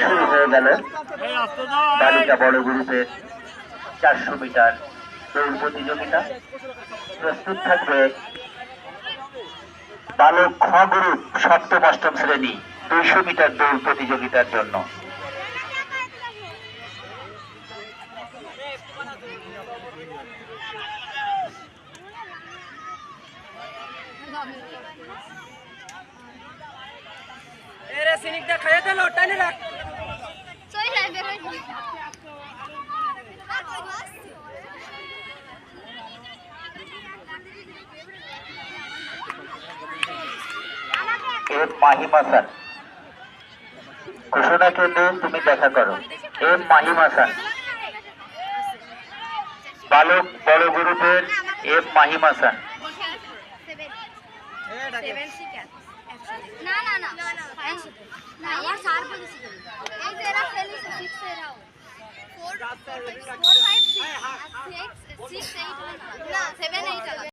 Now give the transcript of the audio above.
শুরু হয়ে গেল বালিকা বড় গ্রুপের চারশো মিটার দৌড় প্রতিযোগিতা প্রস্তুত থাকবে বালক খ গ্রুপ সপ্তম, অষ্টম শ্রেণি, দুইশো মিটার দৌড় প্রতিযোগিতার জন্য। এরে এম মাহিম হাসান ঘোষণা কেন্দ্রে তুমি দেখা করো এম মাহিম হাসান বালক বড় গ্রুপের এম মাহিম হাসান না না না না স্যার বলেছে এই যে এরা ফেলিছে সিক্স এরাও four five six six eight না সেভেন